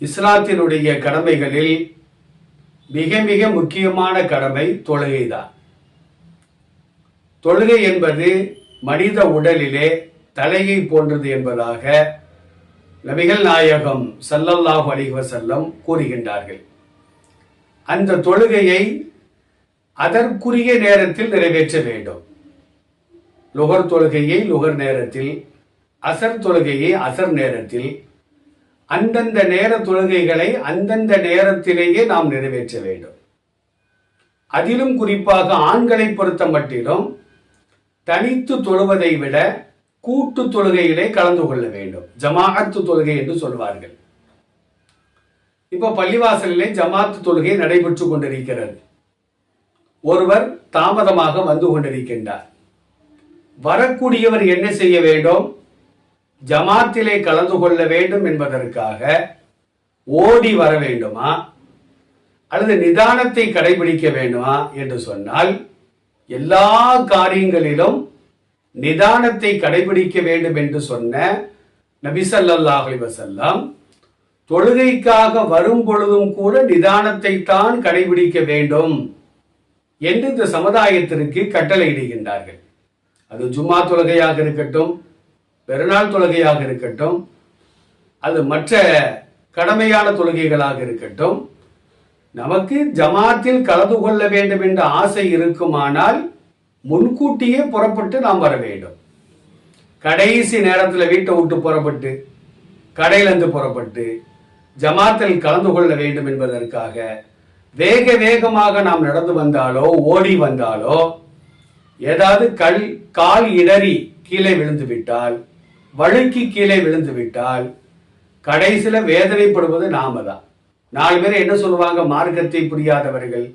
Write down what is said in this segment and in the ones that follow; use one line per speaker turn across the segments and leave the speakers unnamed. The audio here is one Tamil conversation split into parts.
இஸ்லாத்தினுடைய கடமைகளில் மிக மிக முக்கியமான கடமை தொழுகைதான். தொழுகை என்பது மனித உடலிலே தலையை போன்றது என்பதாக நபிகள் நாயகம் சல்லல்லாஹு அலிவசல்லம் கூறுகின்றார்கள். அந்த தொழுகையை அதற்குரிய நேரத்தில் நிறைவேற்ற வேண்டும். லுகர் தொழுகையை லுகர் நேரத்தில் அசர் தொழுகையை அசர் நேரத்தில் அந்தந்த நேர தொழுகைகளை அந்தந்த நேரத்திலேயே நாம் நிறைவேற்ற வேண்டும். அதிலும் குறிப்பாக ஆண்களை பொறுத்த மட்டிலும் தனித்து தொழுவதை விட கூட்டு தொழுகையிலே கலந்து கொள்ள வேண்டும். ஜமாஅத்து தொழுகை என்று சொல்வார்கள். இப்போ பள்ளிவாசலிலே ஜமாத்து தொழுகை நடைபெற்று கொண்டிருக்கிறது. ஒருவர் தாமதமாக வந்து கொண்டிருக்கின்றார். வரக்கூடியவர் என்ன செய்ய வேண்டும்? ஜமாத்திலே கலந்து கொள்ள வேண்டும் என்பதற்காக ஓடி வர வேண்டுமா? அல்லது நிதானத்தை கடைபிடிக்க வேண்டுமா என்று சொன்னால் எல்லா காரியங்களிலும் நிதானத்தை கடைபிடிக்க வேண்டும் என்று சொன்ன நபிசல்லாஹ் வசல்லாம் தொழுகைக்காக வரும் பொழுதும் கூட நிதானத்தை தான் கடைபிடிக்க வேண்டும் என்று இந்த சமுதாயத்திற்கு கட்டளையிடுகின்றார்கள். அது ஜும்மா தொழுகையாக இருக்கட்டும் பெருநாள் தொழுகையாக இருக்கட்டும் அது மற்ற கடமையான தொழுகைகளாக இருக்கட்டும் நமக்கு ஜமாத்தில் கலந்து கொள்ள வேண்டும் என்ற ஆசை இருக்குமானால் முன்கூட்டியே புறப்பட்டு நாம் வர வேண்டும். கடைசி நேரத்தில் வீட்டை விட்டு புறப்பட்டு கடையிலிருந்து புறப்பட்டு ஜமாத்தில் கலந்து கொள்ள வேண்டும் என்பதற்காக வேக வேகமாக நாம் நடந்து வந்தாலோ ஓடி வந்தாலோ ஏதாவது கல் கால் இடறி கீழே விழுந்து விட்டால் வழுக்கி கீழே விழுந்து விட்டால் கடைசியில் வேதனைப்படுவது நாம தான் நாலு பேர் என்ன சொல்லுவாங்க? மார்க்கத்தை புரியாதவர்கள்.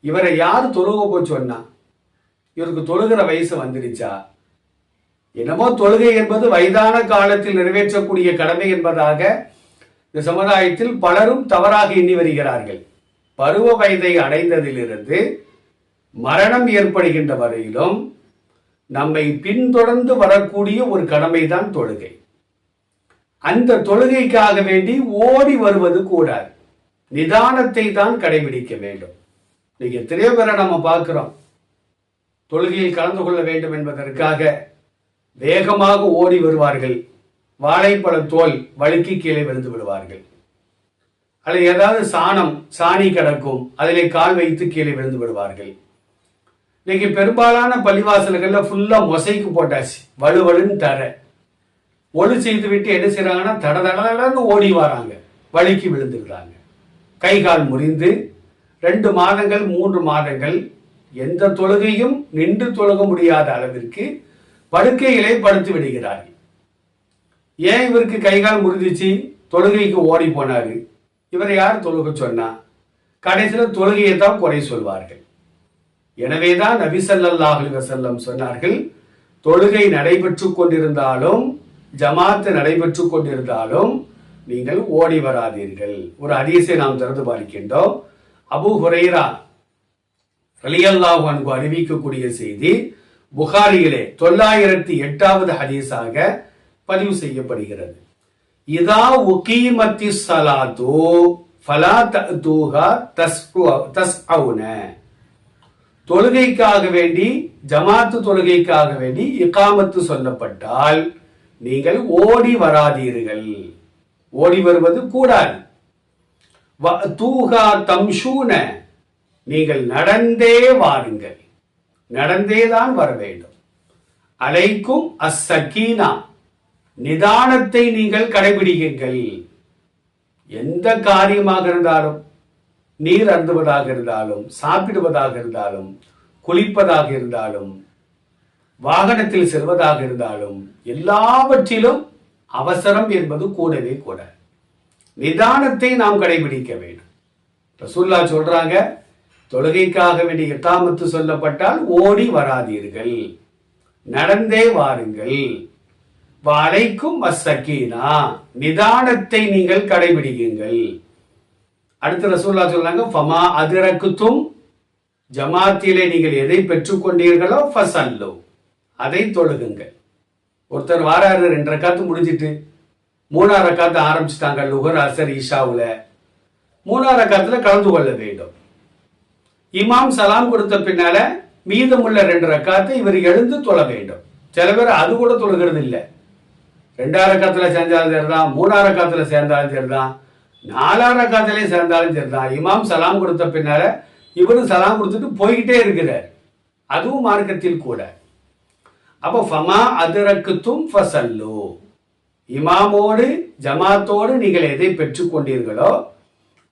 இவரை யார் தொழுக போய் சொன்னா? இவருக்கு தொழுகிற வயசு வந்துருச்சா? என்னமோ தொழுகை என்பது வயதான காலத்தில் நிறைவேற்றக்கூடிய கடமை என்பதாக இந்த சமுதாயத்தில் பலரும் தவறாக எண்ணி வருகிறார்கள். பருவ வயதை அடைந்ததிலிருந்து மரணம் ஏற்படுகின்ற வரையிலும் நம்மை பின்தொடர்ந்து வரக்கூடிய ஒரு கடமைதான் தொழுகை. அந்த தொழுகைக்காக வேண்டி ஓடி வருவது கூடாது. நிதானத்தை தான் கடைபிடிக்க வேண்டும். நீங்க எத்தனையோ பேரை நம்ம பார்க்கிறோம். தொழுகையில் கலந்து கொள்ள வேண்டும் என்பதற்காக வேகமாக ஓடி வருவார்கள். வாழைப்பழ தோல் வழுக்கி கீழே விழுந்து விடுவார்கள். அல்லது ஏதாவது சாணம் சாணி கிடக்கும் அதிலே கால் வைத்து கீழே விழுந்து விடுவார்கள். இன்னைக்கு பெரும்பாலான பள்ளிவாசல்கள்ல ஃபுல்லா மொசைக்கு போட்டாச்சு. வலுவலுன்னு தர. ஒளி செய்து விட்டு என்ன செய்யறாங்கன்னா தட தடன்னு ஓடி வராங்க. வழுக்கி விழுந்துக்கிறாங்க கை கால் முறிந்து ரெண்டு மாதங்கள் மூன்று மாதங்கள் எந்த தொழுகையும் நின்று தொழுக முடியாத அளவிற்கு படுக்கையிலே படுத்து விடுகிறார்கள். ஏன் இவருக்கு கை கால் முறிஞ்சிச்சு? தொழுகைக்கு ஓடி போனாரு. இவரை யார் தொழுக சொன்னா? கடைசியில் தொழுகையை தான் குறை சொல்வார்கள். எனவேதான் நபிசல்லாஹ் வசல்லம் சொன்னார்கள் தொழுகை நடைபெற்று கொண்டிருந்தாலும் ஜமாத்து நடைபெற்று கொண்டிருந்தாலும் நீங்கள் ஓடி வராதீர்கள். ஒரு அதிசை நாம் திறந்து பார்க்கின்றோம் அபு ஹுரைரா ரலியல்லாஹு அன்கு அறிவிக்கக்கூடிய செய்தி புகாரியிலே தொள்ளாயிரத்தி எட்டாவது ஹதீஸாக பதிவு செய்யப்படுகிறது. இதா உகீமத்தி சலாத்து ஃபலா தூஹா தஸ்அவுன. தொழுகைக்காக வேண்டி ஜமாத்து தொழுகைக்காக வேண்டி இக்காமத்து சொல்லப்பட்டால் நீங்கள் ஓடி வராதீர்கள். ஓடி வருவது கூடாது. தூகா தம்ஷூன. நீங்கள் நடந்தே வாருங்கள். நடந்தே தான் வர வேண்டும். அலைக்கும் அஸ்ஸகீனா. நிதானத்தை நீங்கள் கடைபிடிக்குங்கள் எந்த காரியமாக இருந்தாலும் நீர் அருந்துவதாக இருந்தாலும் சாப்பிடுவதாக இருந்தாலும் குளிப்பதாக இருந்தாலும் வாகனத்தில் செல்வதாக இருந்தாலும் எல்லாவற்றிலும் அவசரம் என்பது கூடவே கூட. நிதானத்தை நாம் கடைபிடிக்க வேண்டும். ரசூல்லா சொல்றாங்க தொழுகைக்காக வேண்டிய எத்தாமத்து சொல்லப்பட்டால் ஓடி வராதீர்கள். நடந்தே வாருங்கள். வலைக்கும் அசக்கீனா நிதானத்தை நீங்கள் கடைபிடிக்குங்கள் அடுத்து ரசூல்லா சொல்றாங்க ஃபமா அதிரக்குத்தும் ஜமாத்திலே நீங்கள் எதை பெற்றுக்கொண்டீர்களோ ஃபசல்லோ. அதை தொழுகுங்கள். ஒருத்தர் வாராரு ரெண்டு ரக்காத்து முடிஞ்சிட்டு மூணாறு காத்து ஆரம்பிச்சிட்டாங்க லுகர் அசர் ஈஷாவில். மூணாறு காத்துல கலந்து கொள்ள வேண்டும். இமாம் சலாம் கொடுத்த பின்னால மீதமுள்ள ரெண்டு ரக்காத்தை இவர் எழுந்து தொழ வேண்டும். சில பேர் அது கூட தொழுகிறது இல்லை ரெண்டாயிரம் சேர்ந்தாலும் சரிதான் மூணாயிரம் ரக்காத்துல சேர்ந்தாலும் சரிதான். நாலாயிரம் ரக்காத்திலையும் சேர்ந்தாலும் சரிதான் இமாம் சலாம் கொடுத்த பின்னால இவரும் சலாம் கொடுத்துட்டு போய்கிட்டே இருக்கிறார். அதுவும் மார்க்கத்தில் கூட. அப்போ ஃபமா அதிரக்குத்தும் ஃபசல்லு. இமாமோடு ஜமாத்தோடு நீங்கள் எதை பெற்றுக்கொண்டீர்களோ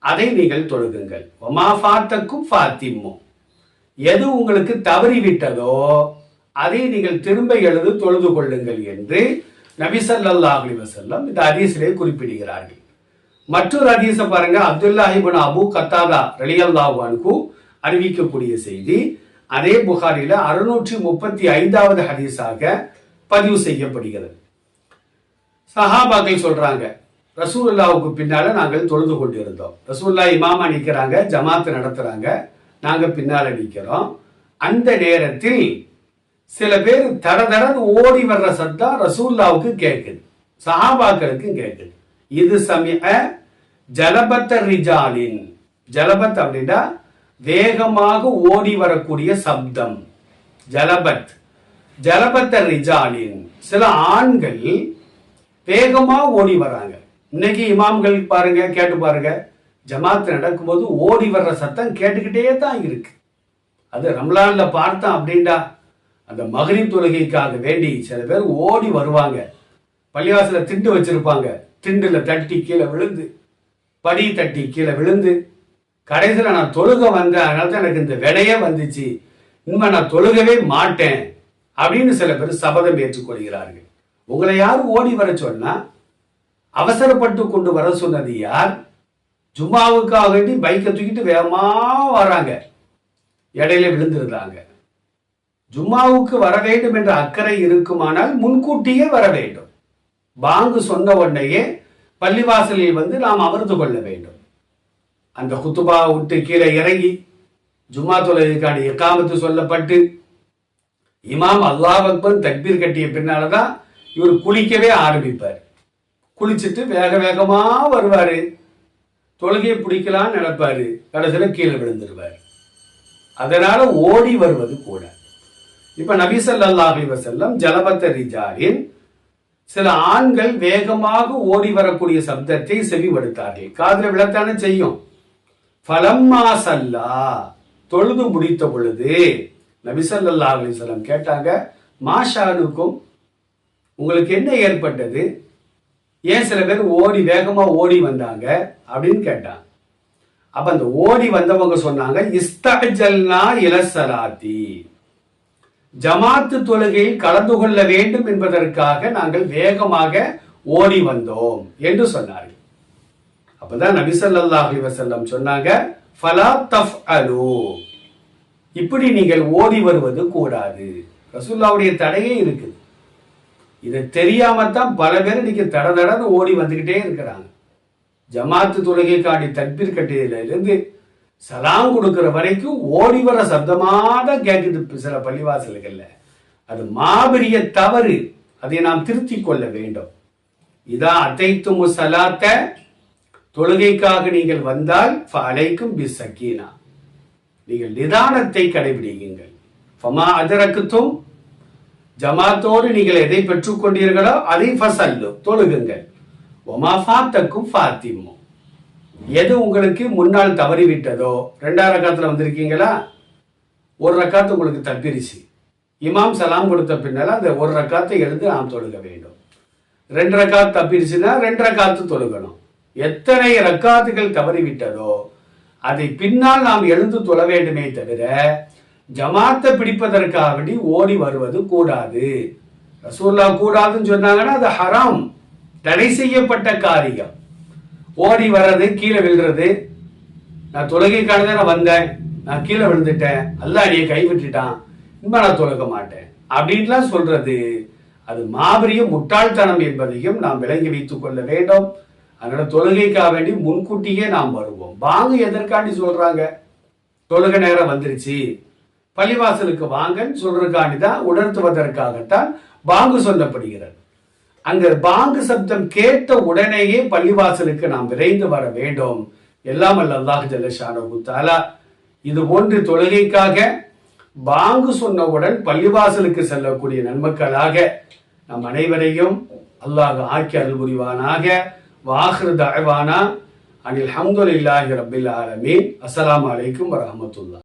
அதை நீங்கள் தொழுகுங்கள். ஒமா ஃபாத்தக்கும் ஃபாத்திம்மோ. எது உங்களுக்கு தவறிவிட்டதோ அதை நீங்கள் திரும்ப எழுது தொழுது கொள்ளுங்கள் என்று நபிசல்லாஹ் அலி வசல்லம் இந்த ஹதீஸிலே குறிப்பிடுகிறார்கள். மற்றொரு அதிச பாருங்க. அப்துல்லாஹிபின் அபு கத்தாதா ரலியல்லாஹு அறிவிக்கக்கூடிய செய்தி. அதே புகாரில அறுநூற்றி முப்பத்தி ஐந்தாவது ஹதீஸாக பதிவு செய்யப்படுகிறது. சஹாபாக்கள் சொல்றாங்க ரசூல்லாவுக்கு பின்னால நாங்கள் தொழுது கொண்டிருந்தோம். ரசூல்லா இமாமா நிக்கிறாங்க ஜமாத்து நடத்துறாங்க நாங்க பின்னால நிக்கிறோம். அந்த நேரத்தில் சில பேர் தட தடன்னு ஓடி வர்ற சத்தம் ரசூல்லாவுக்கு கேட்குது. சஹாபாக்களுக்கும் கேட்குது. இது சமய ஜலபத்த ரிஜாலின் ஜலபத் அப்படின்னா வேகமாக ஓடி வரக்கூடிய சப்தம். ஜலபத் ஜலபத்த ரிஜாலின். சில ஆண்கள் வேகமாக ஓடி வராங்க. இன்னைக்கு இமாம்கள் பாருங்க கேட்டு பாருங்க. ஜமாத் நடக்கும்போது ஓடி வர்ற சத்தம் கேட்டுக்கிட்டே தான் இருக்கு. அது ரம்லான்ல பார்த்தோம் அப்படின்டா அந்த மகளிர் தொழுகைக்காக வேண்டி சில பேர் ஓடி வருவாங்க. பள்ளிவாசல திண்டு வச்சிருப்பாங்க. திண்டுல தட்டி கீழே விழுந்து படி தட்டி கீழே விழுந்து கடைசியில் நான் தொழுக வந்தேன். அதனால தான் எனக்கு இந்த விடையே வந்துச்சு. இனிமே நான் தொழுகவே மாட்டேன் அப்படின்னு சில பேர் சபதம் ஏற்றுக்கொள்கிறார்கள் உங்களை யார் ஓடி வர சொன்னா அவசரப்பட்டு கொண்டு வர சொன்னது யார்? ஜும்மாவுக்காக வேண்டி பைக்கை தூக்கிட்டு வேகமா வராங்க. இடையில விழுந்திருந்தாங்க. ஜும்மாவுக்கு வர வேண்டும் என்ற அக்கறை இருக்குமானால் முன்கூட்டியே வர வேண்டும். பாங்கு சொன்ன உடனேயே பள்ளிவாசலில் வந்து நாம் அமர்ந்து கொள்ள வேண்டும். அந்த குத்துபா விட்டு கீழே இறங்கி ஜும்மா தொலைக்கான எக்காமத்து சொல்லப்பட்டு இமாம் அல்லாஹ் அக்பர் தக்பீர் கட்டிய பின்னால தான் இவர் குளிக்கவே ஆரம்பிப்பார். குளிச்சுட்டு வேக வேகமாக வருவார். தொழுகையை பிடிக்கலான்னு நினைப்பாரு. கடைசியில் கீழே விழுந்துருவார். அதனால் ஓடி வருவது கூட. இப்போ நபி ஸல்லல்லாஹு அலைஹி வஸல்லம் ஜலபத்த ரிஜாலின் சில ஆண்கள் வேகமாக ஓடி வரக்கூடிய சப்தத்தை செவிப்படுத்தார்கள். காதில் விழத்தானே செய்யும். பலம்மா சல்லா. தொழுது முடித்த பொழுது நபி ஸல்லல்லாஹு கேட்டாங்க மாஷானுக்கும் உங்களுக்கு என்ன ஏற்பட்டது? ஏன் சில பேர் ஓடி வேகமாக ஓடி வந்தாங்க? அப்படின்னு கேட்டாங்க. அப்ப அந்த ஓடி வந்தவங்க சொன்னாங்க இஸ்தஜல்னா இலசராத்தி ஜமாத்து தொழுகையில் கலந்து கொள்ள வேண்டும் என்பதற்காக நாங்கள் வேகமாக ஓடி வந்தோம் என்று சொன்னார்கள். அப்பதான் நபி ஸல்லல்லாஹு அலைஹி சொன்னாங்க ஃபலா தஃஅலு. இப்படி நீங்கள் ஓடி வருவது கூடாது. ரசூல்லாவுடைய தடையே இருக்குது. இது தெரியாமத்தான் பல பேர் இன்னைக்கு தட தடன்னு ஓடி வந்துகிட்டே இருக்கிறாங்க. ஜமாத்து தொழுகைக்காண்டி காட்டி இருந்து சலாம் கொடுக்கிற வரைக்கும் ஓடி வர சப்தமாக தான் கேட்குது சில பள்ளிவாசல்கள்ல. அது மாபெரிய தவறு. அதை நாம் திருத்திக் கொள்ள வேண்டும். இதா அத்தைத்துமு சலாத்த. தொழுகைக்காக நீங்கள் வந்தால் அலைக்கும் பி சக்கீனா நீங்கள் நிதானத்தை கடைபிடிக்குங்கள் ஃபமா அதரக்குத்தும் ஜமாத்தோடு நீங்கள் எதை பெற்றுக்கொண்டீர்களோ அதை ஃபசல்லும் தொழுகுங்கள். ஒமா ஃபாத்தக்கும் ஃபாத்திமோ. எது உங்களுக்கு முன்னால் தவறிவிட்டதோ ரெண்டாம் ரக்காத்தில் வந்திருக்கீங்களா? ஒரு ரக்காத்து உங்களுக்கு தப்பிரிச்சு. இமாம் சலாம் கொடுத்த பின்னால் அந்த ஒரு ரக்காத்தை எழுந்து நாம் தொழுக வேண்டும். ரெண்டு ரக்காத்து தப்பிடுச்சுன்னா ரெண்டு ரக்காத்து தொழுகணும். எத்தனை ரக்காத்துகள் தவறிவிட்டதோ அதை பின்னால் நாம் எழுந்து தொழ வேண்டுமே தவிர ஜமாத்தை பிடிப்பதற்காக வேண்டி ஓடி வருவது கூடாது. ரசூல்லா கூடாதுன்னு சொன்னாங்கன்னா அது ஹராம். தடை செய்யப்பட்ட காரியம். ஓடி வர்றது கீழே விழுறது. நான் தொழுகைக்காக தான் நான் வந்தேன். நான் கீழே விழுந்துட்டேன். அல்ல அடியை கைவிட்டுட்டான். இனிமே நான் தொழுக மாட்டேன். அப்படின்லாம் சொல்றது. அது மாபெரிய முட்டாள்தனம் என்பதையும் நாம் விளங்கி வைத்துக் கொள்ள வேண்டும். அதனால தொழுகைக்காக வேண்டி முன்கூட்டியே நாம் வருவோம். வாங்க எதற்காண்டி சொல்றாங்க? தொழுகை நேரம் வந்துருச்சு. பள்ளிவாசலுக்கு வாங்கன்னு சொல்றதுக்காண்டி தான் உணர்த்துவதற்காகத்தான் வாங்கு சொல்லப்படுகிறது அங்க பாங்கு சப்தம் கேட்ட உடனேயே பள்ளிவாசலுக்கு நாம் விரைந்து வர வேண்டும். எல்லாம் அல்ல அல்லாஹ் ஜல்லஷானு தாலா இது போன்று தொழுகைக்காக பாங்கு சொன்னவுடன் பள்ளிவாசலுக்கு செல்லக்கூடிய நன்மக்களாக நம் அனைவரையும் அல்லாஹ் ஆக்கி அருள் புரிவானாக. வாஹ்ரு தஅவானா அனில் ஹம்துலில்லாஹி ரபில் ஆலமீன். அஸ்லாம் அலைக்கும் வரமத்துல்லா